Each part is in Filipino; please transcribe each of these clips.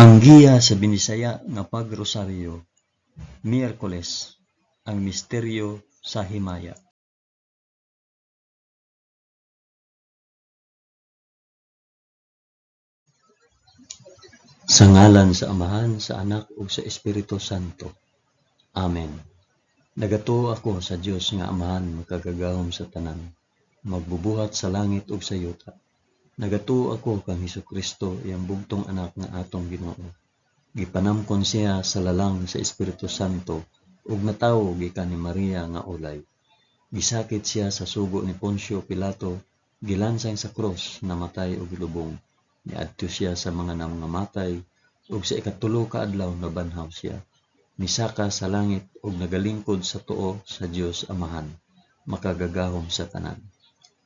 Ang giya sa Binisaya nga pagrosaryo, Miyerkules, ang misteryo sa himaya. Sa ngalan sa Amahan, sa Anak ug sa Espiritu Santo. Amen. Nagatuo ako sa Dios nga Amahan makagagahom sa tanan, magbubuhat sa langit ug sa yuta. Nagatuo ako kang Hesus Kristo iyang bugtong anak nga atong Ginoo. Gipanamkon siya sa lalang sa Espiritu Santo ug natawo gikan ni Maria nga ulay. Gisakit siya sa sugo ni Poncio Pilato, gilansang sa cross, namatay ug lubong. Niadto siya sa mga nangamatay ug sa ikatulo ka adlaw nabanhaw siya. Nisaka sa langit ug nagalingkod sa tuo sa Dios Amahan, makagagahom sa tanan.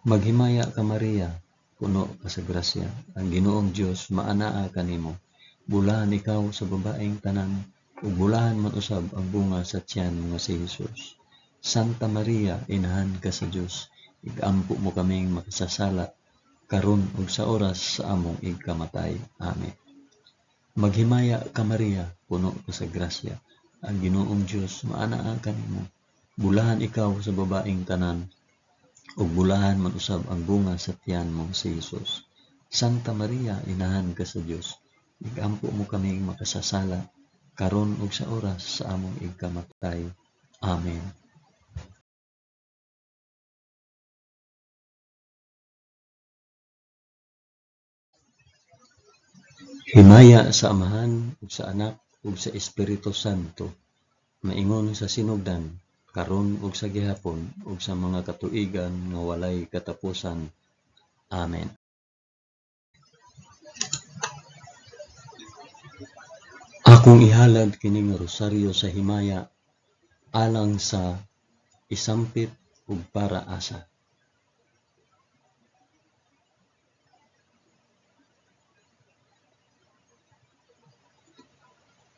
Maghimaya ka Maria, puno ka sa grasya, ang Ginoong Dios maanaa kanimo. Bulahan ikaw sa babaeng tanan, ug bulahan man usab ang bunga sa tiyan nga si Hesus. Santa Maria, inahan ka sa Dios, igampo mo kaming makasasala, karon ug sa oras sa among igkamatay. Amen. Maghimaya ka Maria, puno ka sa grasya, ang Ginoong Dios maanaa kanimo. Bulahan ikaw sa babaeng tanan, ug bulahan man usab ang bunga sa tiyan mo si Hesus. Santa Maria, inahan ka sa Dios, igampo mo kaming makasasala, karon ug sa oras sa among igkamatay. Amen. Himaya sa Amahan ug sa Anak ug sa Espiritu Santo, maingon sa sinugdan, karon ug sa gihapon ug sa mga katuigan nga walay katapusan. Amen. Akong ihalad kining rosaryo sa himaya alang sa isampit ug para asa.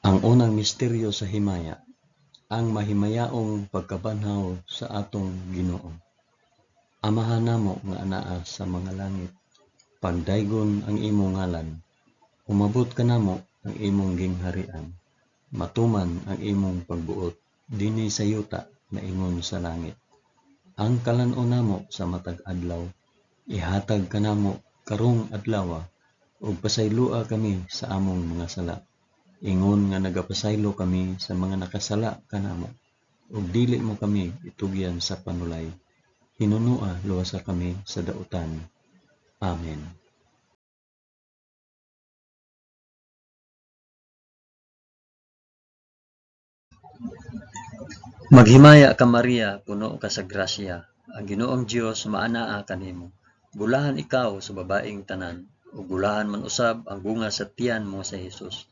Ang unang misteryo sa himaya, ang mahimayaong pagkabanhaw sa atong Ginoo. Amahan namo nga anaa sa mga langit, pagdaygon ang imong ngalan, umabot kanamo ang imong gingharian, matuman ang imong pagbuot dinhi sa yuta maingon sa langit. Ang kalan-o namo sa matag adlaw, ihatag kanamo karong adlawa ug pasaylua kami sa among mga sala. Ingon nga nagapasaylo kami sa mga nakasala kanamo ug dili mo kami itugyan sa panulay. Hinunua luwasa kami sa dautan. Amen. Maghimaya ka Maria, puno ka sa grasya. Ang Ginoong Dios maanaa kanimo. Bulahan ikaw sa babaeng tanan, ug bulahan man usab ang bunga sa tiyan mo sa Hesus.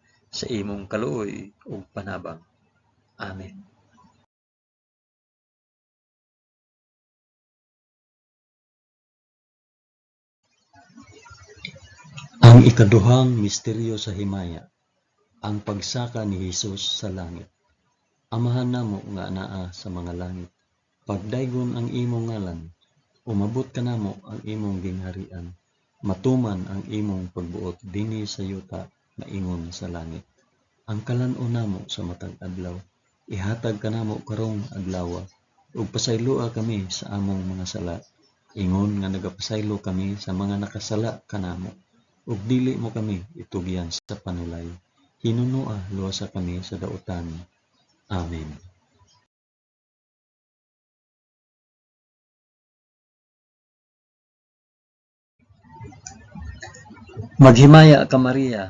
sa imong kaluoy ug panabang. Amen. Ang ikaduhang misteryo sa himaya, ang pagsaka ni Hesus sa langit. Amahan namo nga anaa sa mga langit, pagdaygon ang imong ngalan, umabot ka namo ang imong gingharian, matuman ang imong pagbuot dinhi sa yuta na ingon sa langit. Ang kalan-o namo sa matag adlaw, ihatag ka namo karong adlaw, ug pasaylua kami sa among mga sala. Ingon nga nagapasaylo kami sa mga nakasala kanamo ug dili mo kami itugyan sa panulay. Hinunoa luwasa kami sa dautan. Amen. Maghimaya ka Maria,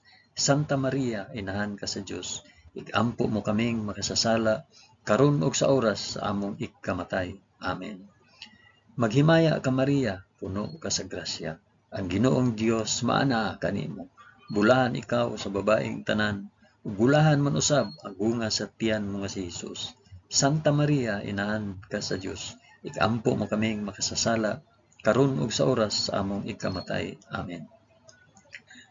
Santa Maria, inahan ka sa Dios, igampo mo kaming makasasala karon ug sa oras sa among ikamatay. Amen. Maghimaya ka Maria, puno ka sa grasya. Ang Ginoong Dios maana kanimo. Bulahan ikaw sa babaeng tanan, ug bulahan man usab ang bunga sa tiyan mo nga si Hesus. Santa Maria, inahan ka sa Dios, igampo mo kaming makasasala karon ug sa oras sa among ikamatay. Amen.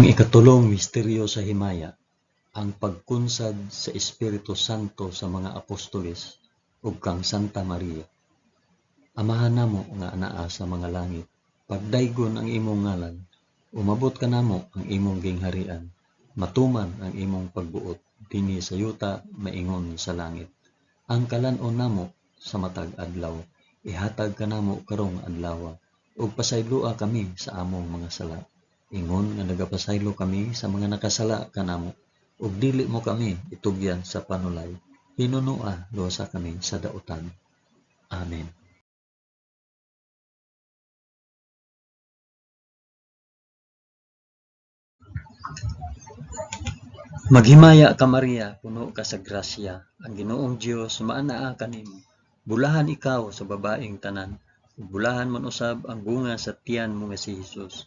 Ang ikatulong misteryo sa himaya, ang pagkunsad sa Espiritu Santo sa mga apostoles ug kang Santa Maria. Amahan namo nga anaa sa mga langit, pagdaygon ang imong ngalan, umabot ka namo ang imong gingharian, matuman ang imong pagbuot dinhi sa yuta maingon sa langit. Ang kalan-on namo sa matag adlaw, ihatag ka namo karong adlaw, ug pasaylua kami sa among mga sala Ingon nga nagapasaylo kami sa mga nakasala kanamo ug dili mo kami itugyan sa panulay. Hinunua losa kami sa dautan. Amen. Maghimaya ka Maria, puno ka sa grasya. Ang Ginoong Dios maanaa kanimo. Bulahan ikaw sa babaeng tanan. Bulahan man usab ang bunga sa tiyan mo nga si Hesus.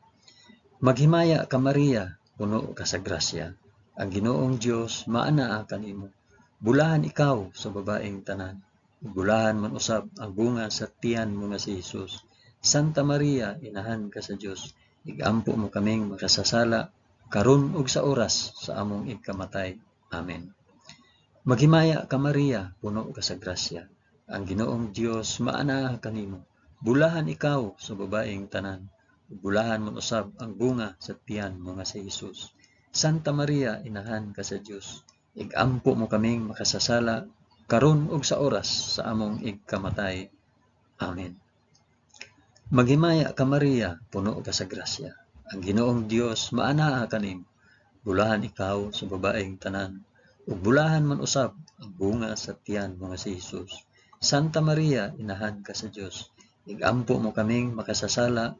Maghimaya ka Maria, puno ka sa grasya. Ang Ginoong Dios maanaa kanimo. Bulahan ikaw sa babaeng tanan. Bulahan man usab ang bunga sa tiyan mo nga si Jesus. Santa Maria, inahan ka sa Dios. Igampo mo kaming makasasala karon ug sa oras sa among ikamatay. Amen. Maghimaya ka Maria, puno ka sa grasya. Ang Ginoong Dios maanaa kanimo. Bulahan ikaw sa babaeng tanan. Bulahan man usab ang bunga sa tiyan mo nga si Jesus. Santa Maria, inahan ka sa Dios. Igampo mo kaming makasasala karon ug sa oras sa among igkamatay. Amen. Maghimaya ka Maria, puno ka sa grasya. Ang Ginoong Dios maanaa kanim. Bulahan ikaw sa babaeng tanan. Ug bulahan man usab ang bunga sa tiyan mo nga si Jesus. Santa Maria, inahan ka sa Dios. Igampo mo kaming makasasala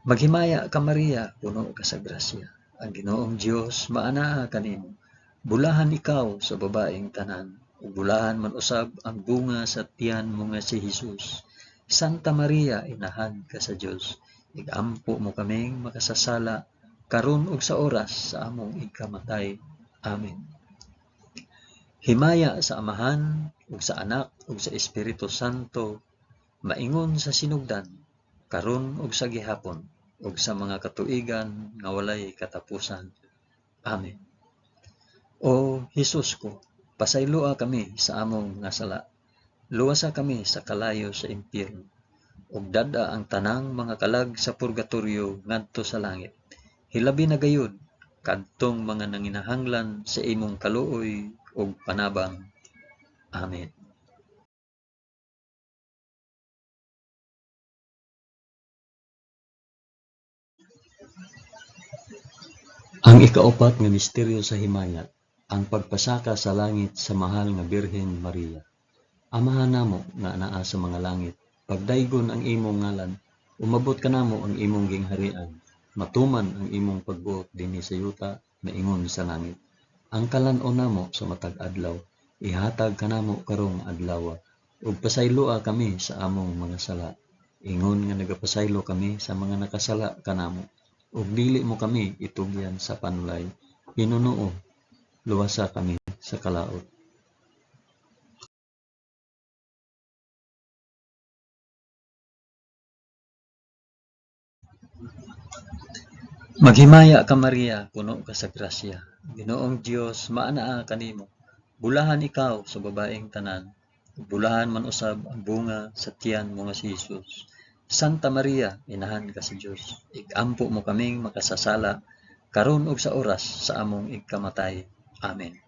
Maghimaya ka Maria, puno ka sa grasya. Ang Ginoong Dios maanaa kanimo. Bulahan ikaw sa babaeng tanan, Bulahan man usab ang bunga sa tiyan mo nga si Jesus. Santa Maria, inahan ka sa Dios. Igampo mo kaming makasasala karon ug sa oras sa among ikamatay. Amen. Himaya sa Amahan ug sa Anak ug sa Espiritu Santo maingon sa sinugdan karon ug sa gihapon ug sa mga katuigan nga walay katapusan. Amen. O Jesus ko, Pasayloa kami sa among nga sala. Luwasa kami sa kalayo sa impyerno. ug dada ang tanang mga kalag sa purgatorio ngadto sa langit. Hilabi na gayud kadtong mga nanginahanglan sa imong kaluoy ug panabang. Amen. Ang ikaapat nga misteryo sa himayat ang pagpasaka sa langit sa mahal nga Birhen Maria. Amahan namo nga naa sa mga langit, pagdaygon ang imong ngalan, umabot ka namo ang imong gingharian, matuman ang imong pagbuot dinhi sa yuta na ingon sa langit. Ang kalan-o namo sa matag adlaw, ihatag ka namo karong adlaw, ug pasayloa kami sa among mga sala. Ingon nga nagapasaylo kami sa mga nakasala kanamo, ug dili mo kami itugyan sa panulay. Pinuno luwasa kami sa kalaot. Maghimaya ka Maria, puno ka sa grasya. Ginoong Dios maanaa kanimo. Bulahan ikaw sa babaeng tanan. Bulahan man usab ang bunga sa tiyan mo nga si Jesus. Santa Maria, inahan ka sa Dios. Igampo mo kaming makasasala karon ug sa oras sa among igkamatay. Amen.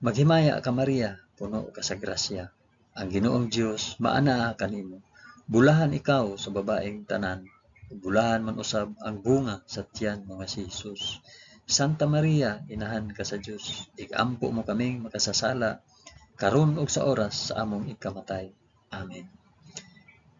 Maghimaya ka Maria, puno ka sa grasya. Ang Ginoong Dios maanaa kanimo. Bulahan ikaw sa babaeng tanan. Bulahan man usab ang bunga sa tiyan mo nga si Jesus. Santa Maria, inahan ka sa Dios. Igampo mo kaming makasasala karon ug sa oras sa among ikamatay. Amen.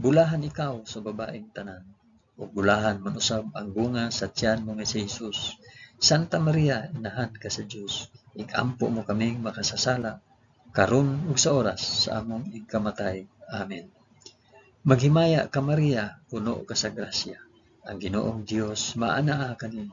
Bulahan ikaw sa babaeng tanan, ug bulahan man usab ang bunga sa tiyan mo nga si Hesus. Santa Maria, inahan ka sa Dios, igampo mo kaming makasasala, karon ug sa oras sa among igkamatay. Amen. Maghimaya ka Maria, puno ka sa grasya. Ang Ginoong Dios maanaa kanimo.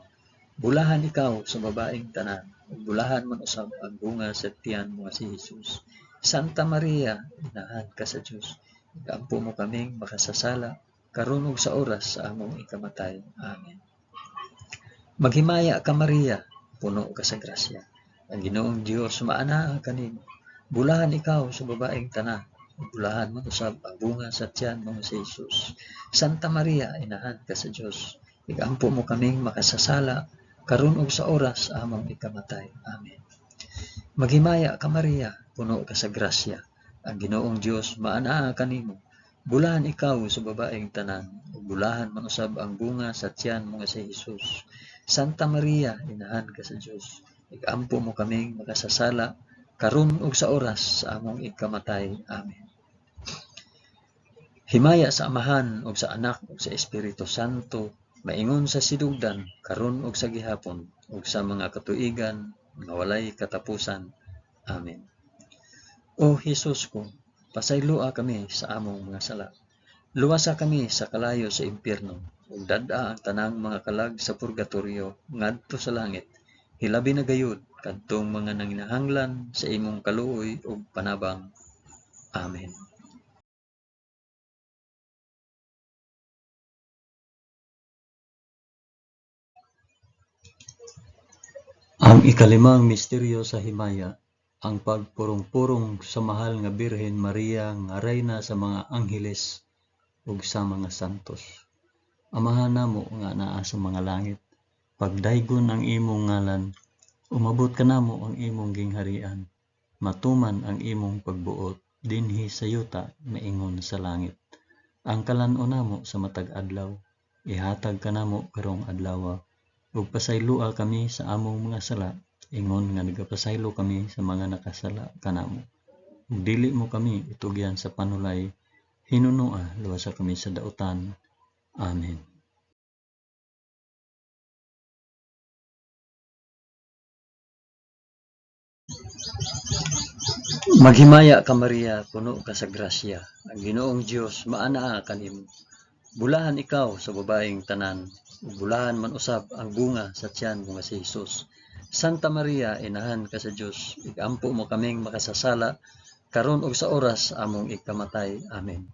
Bulahan ikaw sa babaeng tanan, ug bulahan man usab ang bunga sa tiyan mo si Hesus. Santa Maria, inahan ka sa Dios, igampo mo kaming makasasala, karon ug sa oras sa among ikamatay. Amen. Maghimaya ka Maria, puno ka sa grasya. Ang Ginoong Dios maanaa kanimo. Bulahan ikaw sa babaeng tanan, bulahan man usab ang bunga sa tiyan mo nga si Hesus. Santa Maria, inahan ka sa Dios, igampo mo kaming makasasala, karon ug sa oras sa among ikamatay. Amen. Maghimaya ka Maria, puno ka sa grasya. Ang Ginoong Dios maanaa kanimo. Bulahan ikaw sa babaeng tanan, ug bulahan man usab ang bunga sa tiyan mo nga si Hesus. Santa Maria, inahan ka sa Dios, igampo mo kaming makasasala, karon ug sa oras sa among ikamatay. Amen. Himaya sa Amahan ug sa Anak ug sa Espiritu Santo, maingon sa sidugdan, karon ug sa gihapon, ug sa mga katuigan nga walay katapusan. Amen. O Hesus ko, pasaylua kami sa among mga sala. Luwasa kami sa kalayo sa impyerno, ug dad-a ang tanang mga kalag sa purgatorio ngadto sa langit. Hilabi na gayud kadtong mga nanginahanglan sa imong kaluoy ug panabang. Amen. Ang ikalimang misteryo sa himaya, ang pagpurong-purong sa mahal nga Birhen Maria nga reyna sa mga angheles ug sa mga santos. Amahan namo nga naa sa mga langit, pagdaygon ang imong ngalan, umabot ka namo ang imong gingharian, matuman ang imong pagbuot. Dinhi sa yuta maingon sa langit. Ang kalan-o namo sa matag adlaw, ihatag ka namo karong adlaw. Ug pasaylua kami sa among mga sala ingon nga nagapasaylo kami sa mga nakasala kanamo dili mo kami itugyan sa panulay hinunua luwasa kami sa dautan amen Maghimaya ka Maria, puno ka sa grasya. Ang Ginoong Dios maanaa kanimo. Bulahan ikaw sa babaeng tanan, ug bulahan man usab ang bunga sa tiyan mo nga si Hesus. Santa Maria, inahan ka sa Dios, igampo mo kaming makasasala karon ug sa oras among ikamatay. Amen.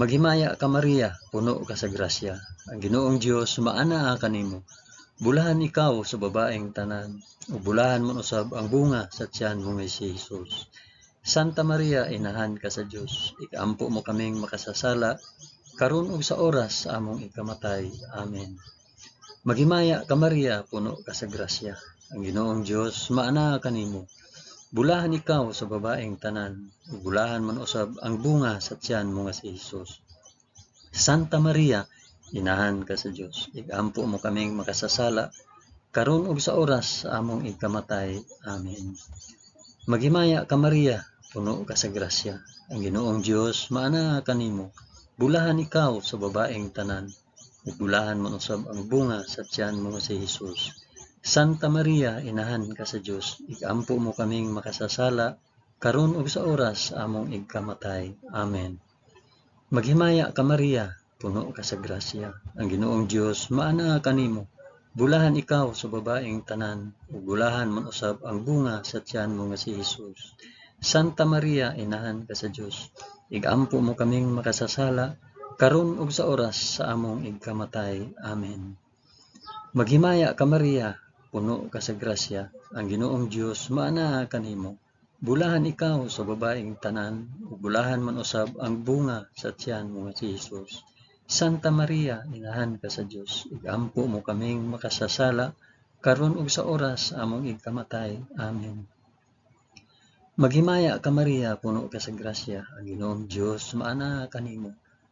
Maghimaya ka Maria, puno ka sa grasya. Ang Ginoong Dios maanaa kanimo. Bulahan ikaw sa babaeng tanan, ug bulahan man usab ang bunga sa tiyan mo nga si Hesus. Santa Maria, inahan ka sa Dios, igampo mo kaming makasasala karon ug sa oras among ikamatay. Amen. Maghimaya ka Maria, puno ka sa grasya. Ang Ginoong Dios maanaa kanimo. Bulahan ikaw sa babaeng tanan, bulahan man usab ang bunga sa tiyan mo nga si Hesus. Santa Maria, inahan ka sa Dios, igampo mo kaming makasasala karon ug sa oras sa among ikamatay. Amen. Maghimaya ka Maria, puno ka sa grasya. Ang Ginoong Dios maana kanimo. Bulahan ikaw sa babaeng tanan. Ug bulahan man usab ang bunga sa tiyan mo si Hesus. Santa Maria, inahan ka sa Dios, ikampo mo kaming makasasala karon ug sa oras among ikamatay. Amen. Maghimaya ka Maria, puno ka sa grasya. Ang Ginoong Dios maana kanimo. Bulahan ikaw sa babaeng tanan, ug bulahan man usab ang bunga sa tiyan mo nga si Hesus. Santa Maria, inahan ka sa Dios, igampo mo kaming makasasala karon ug sa oras sa among ikamatay. Amen. Maghimaya ka Maria, puno ka sa grasya. Ang Ginoong Dios maana kanimo. Bulahan ikaw sa babaeng tanan, ug bulahan man usab ang bunga sa tiyan mo si Hesus. Santa Maria, inahan ka sa Dios, igampo mo kaming makasasala karon ug sa oras among ikamatay. Amen. Maghimaya ka Maria, puno ka sa grasya. Ang Ginoong Dios maana kanimo.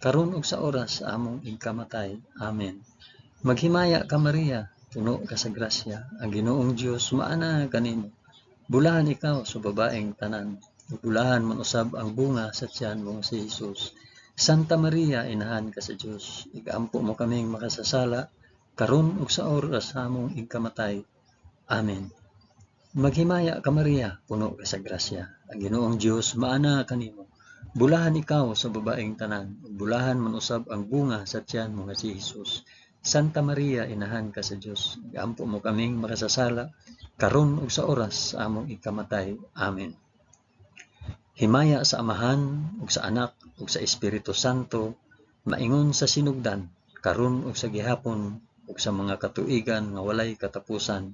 karon ug sa oras among ikamatay. Amen. Maghimaya ka Maria, puno ka sa grasya. Ang Ginoong Dios maana kanimo. Bulahan ikaw sa babaeng tanan, bulahan man usab ang bunga sa tiyan mo si Hesus. Santa Maria, inahan ka sa Dios, igampo mo kaming makasasala karon ug sa oras among ikamatay. Amen. Maghimaya ka Maria, puno ka sa grasya. Ang Ginoong Dios maana kanimo. Bulahan ikaw sa babaeng tanan, bulahan man usab ang bunga sa tiyan mo nga si Hesus. Santa Maria, inahan ka sa Dios, igampo mo kaming makasasala karon ug sa oras sa among ikamatay. Amen. Himaya sa Amahan ug sa Anak ug sa Espiritu Santo, maingon sa sinugdan, karon ug sa gihapon ug sa mga katuigan nga walay katapusan.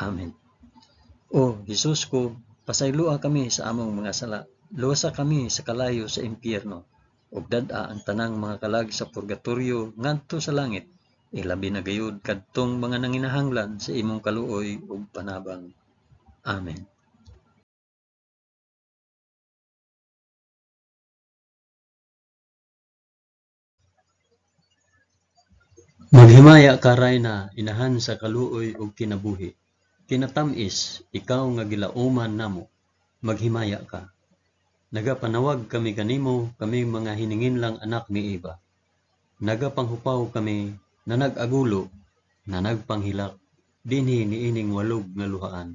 Amen. O Jesus ko, pasaylua kami sa among mga sala. Luwasa kami sa kalayo sa impyerno. Ug dad-a ang tanang mga kalag sa purgatorio ngadto sa langit. Ilabi na gayud kadtong mga nanginahanglan sa imong kaluoy ug panabang. Amen. Maghimaya ka na inahan sa kaluoy ug kinabuhi. Kinatamis, ikaw nga gilauman namo, maghimaya ka. Nagapanawag kami kanimo, kami mga hiningin lang anak ni Eva. Nagapanghupaw kami na nag-agulo, na nagpanghilak, dinhi niining walog nga luhaan.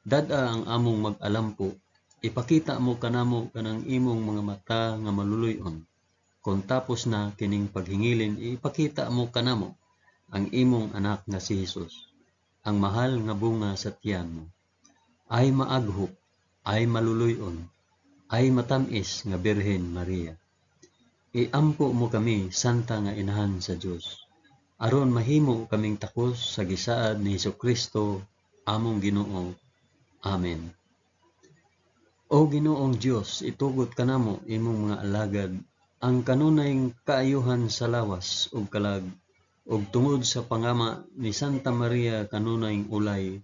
Dada ang among mag-alampo, ipakita mo kanamo kanang imong mga mata nga maluluyon. Kung tapos na kining paghingilin, ipakita mo kanamo ang imong anak nga si Jesus, ang mahal nga bunga sa tiyan mo. Ay maaghop, ay maluluyon, ay matamis nga Birhen Maria. Iampo mo kami, santa nga inahan sa Dios. Aron mahimo kaming takos sa gisaad ni Kristo among Ginoo. Amen. O Ginoong Dios, itugot kanamo imong mga alagad ang kanunayng kaayuhan sa lawas ug kalag ug tungod sa pangama ni Santa Maria kanunayng ulay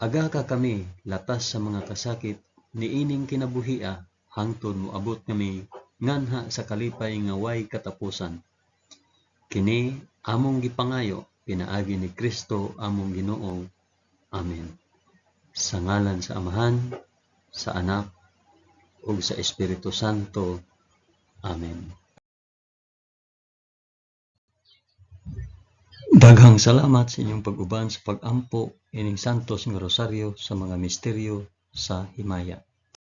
aga ka kami latas sa mga kasakit niining kinabuhia hangtod moabot kami nganha sa kalipay nga way katapusan kini among gipangayo pinaagi ni Kristo among Ginoo amen sa ngalan sa Amahan sa Anak ug sa Espiritu Santo Amen. Daghang salamat sa inyong pag-uban sa pag-ampo ining santos nga rosaryo sa mga misteryo sa himaya.